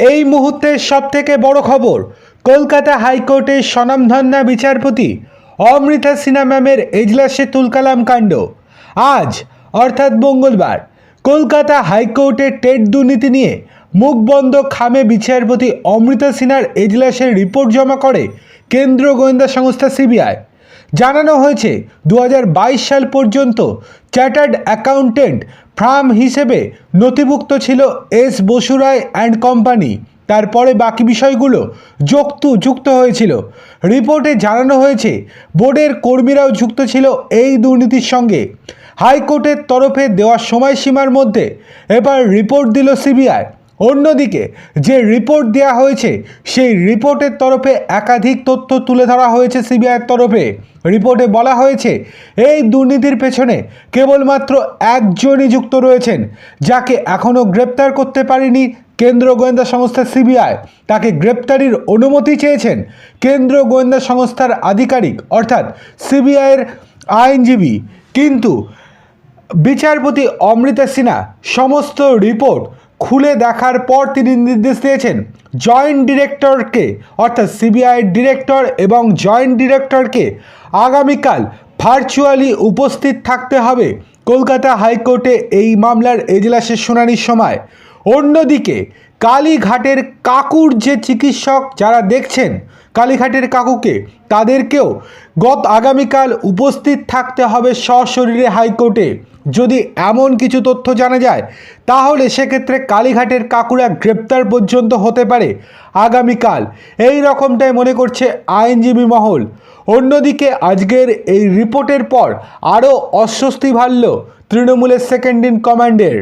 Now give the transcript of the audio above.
এই মুহূর্তের সবথেকে বড় খবর, কলকাতা হাইকোর্টের স্বনামধন্য বিচারপতি অমৃতা সিনহা ম্যামের এজলাসে তুলকালাম কাণ্ড। আজ, অর্থাৎ মঙ্গলবার, কলকাতা হাইকোর্টের টেট দুর্নীতি নিয়ে মুখ বন্ধ খামে বিচারপতি অমৃতা সিনহার এজলাসের রিপোর্ট জমা করে কেন্দ্র গোয়েন্দা সংস্থা সিবিআই। জানানো হয়েছে দু হাজার বাইশ সাল পর্যন্ত চার্টার্ড অ্যাকাউন্টেন্ট ফার্ম হিসেবে নথিভুক্ত ছিল এস বসুরায় অ্যান্ড কোম্পানি। তারপরে বাকি বিষয়গুলো যুক্ত যুক্ত হয়েছিল। রিপোর্টে জানানো হয়েছে, বোর্ডের কর্মীরাও যুক্ত ছিল এই দুর্নীতির সঙ্গে। হাইকোর্টের তরফে দেওয়া সময়সীমার মধ্যে এবার রিপোর্ট দিল সিবিআই। অন্যদিকে যে রিপোর্ট দেওয়া হয়েছে, সেই রিপোর্টের তরফে একাধিক তথ্য তুলে ধরা হয়েছে সিবিআইয়ের তরফে। রিপোর্টে বলা হয়েছে, এই দুর্নীতির পেছনে কেবলমাত্র একজনই যুক্ত রয়েছেন, যাকে এখনও গ্রেপ্তার করতে পারেনি কেন্দ্র গোয়েন্দা সংস্থা সিবিআই। তাকে গ্রেপ্তারির অনুমতি চেয়েছেন কেন্দ্র গোয়েন্দা সংস্থার আধিকারিক, অর্থাৎ সিবিআইয়ের আইনজীবী। কিন্তু বিচারপতি অমৃতা সিনহা, সমস্ত রিপোর্ট খুলে দেখার পর তিনি নির্দেশ দিয়েছেন, জয়েন্ট ডিরেক্টরকে, অর্থাৎ সিবিআই ডিরেক্টর এবং জয়েন্ট ডিরেক্টরকে আগামীকাল ভার্চুয়ালি উপস্থিত থাকতে হবে। কলকাতা হাইকোর্টে এই মামলার এজলাসের শুনানির সময়। অন্যদিকে, কালীঘাটের কাকুর যে চিকিৎসক যারা দেখছেন, কালীঘাটের কাকুকে, তাদেরকেও গত আগামীকাল উপস্থিত থাকতে হবে সশরীরে হাইকোর্টে। যদি এমন কিছু তথ্য জানা যায়, তাহলে সেক্ষেত্রে কালীঘাটের কাকুরা গ্রেপ্তার পর্যন্ত হতে পারে আগামীকাল। এই রকমটাই মনে করছে আইনজীবী মহল। অন্যদিকে আজকের এই রিপোর্টের পর আরও অস্বস্তি বাড়ল তৃণমূলের সেকেন্ড ইন কমান্ডের